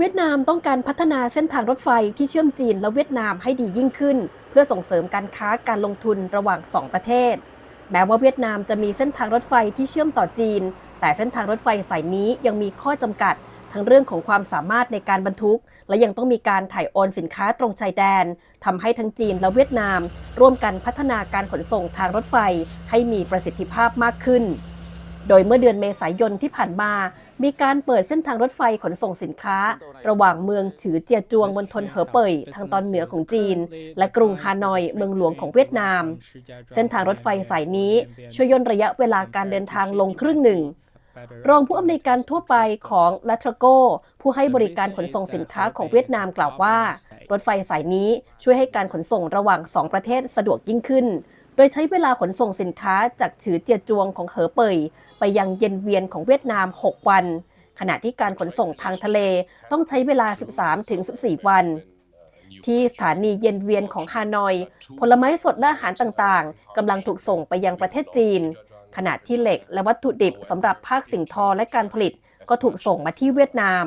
เวียดนามต้องการพัฒนาเส้นทางรถไฟที่เชื่อมจีนและเวียดนามให้ดียิ่งขึ้น เพื่อส่งเสริมการค้าการลงทุนระหว่าง 2 ประเทศ แม้ว่าเวียดนามจะมีเส้นทางรถไฟที่เชื่อมต่อจีน แต่เส้นทางรถไฟสายนี้ยังมีข้อจำกัด ทั้งเรื่องของความสามารถในการบรรทุก และยังต้องมีการถ่ายโอนสินค้าตรงชายแดนทำให้ทั้งจีนและเวียดนาม ร่วมกันพัฒนาการขนส่งทางรถไฟให้มีประสิทธิภาพมากขึ้น โดยเมื่อเดือนเมษายนที่ผ่านมา มีการเปิดเส้นทางรถไฟขนส่งสินค้า ระหว่างเมืองฉือเจียจวงมณฑลเหอเป่ยทางตอนเหนือของจีน และกรุงฮานอยเมืองหลวงของเวียดนาม เส้นทางรถไฟสายนี้ช่วยย่นระยะเวลาการเดินทางลงครึ่งหนึ่ง รองผู้อำนวยการทั่วไปของลัทรโก ผู้ให้บริการขนส่งสินค้าของเวียดนามกล่าวว่า รถไฟสายนี้ช่วยให้การขนส่งระหว่าง2ประเทศสะดวกยิ่งขึ้น โดยใช้เวลาขนส่งสินค้าจากฉือเจียจวงของเหอเป่ยไปยังเย็นเวียนของเวียดนาม 6 วัน ขณะที่การขนส่งทางทะเลต้องใช้เวลา 13-14 วัน ที่สถานีเย็นเวียนของฮานอย ผลไม้สดและอาหารต่างๆกำลังถูกส่งไปยังประเทศจีน ขณะที่เหล็กและวัตถุดิบสำหรับภาคสิ่งทอและการผลิตก็ถูกส่งมาที่เวียดนาม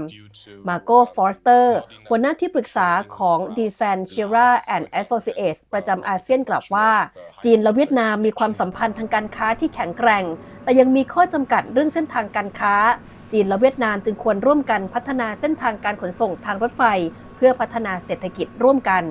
มาโกฟอร์สเตอร์ หัวหน้าที่ปรึกษาของ d e s a n c h i r a and Associates ประจำอาเซียนกล่าวว่า จีนและเวียดนามมีความสัมพันธ์ทางการค้าที่แข็งแกร่ง แต่ยังมีข้อจำกัดเรื่องเส้นทางการค้า จีนและเวียดนามจึงควรร่วมกันพัฒนาเส้นทางการขนส่งทางรถไฟ เพื่อพัฒนาเศรษฐกิจร่วมกัน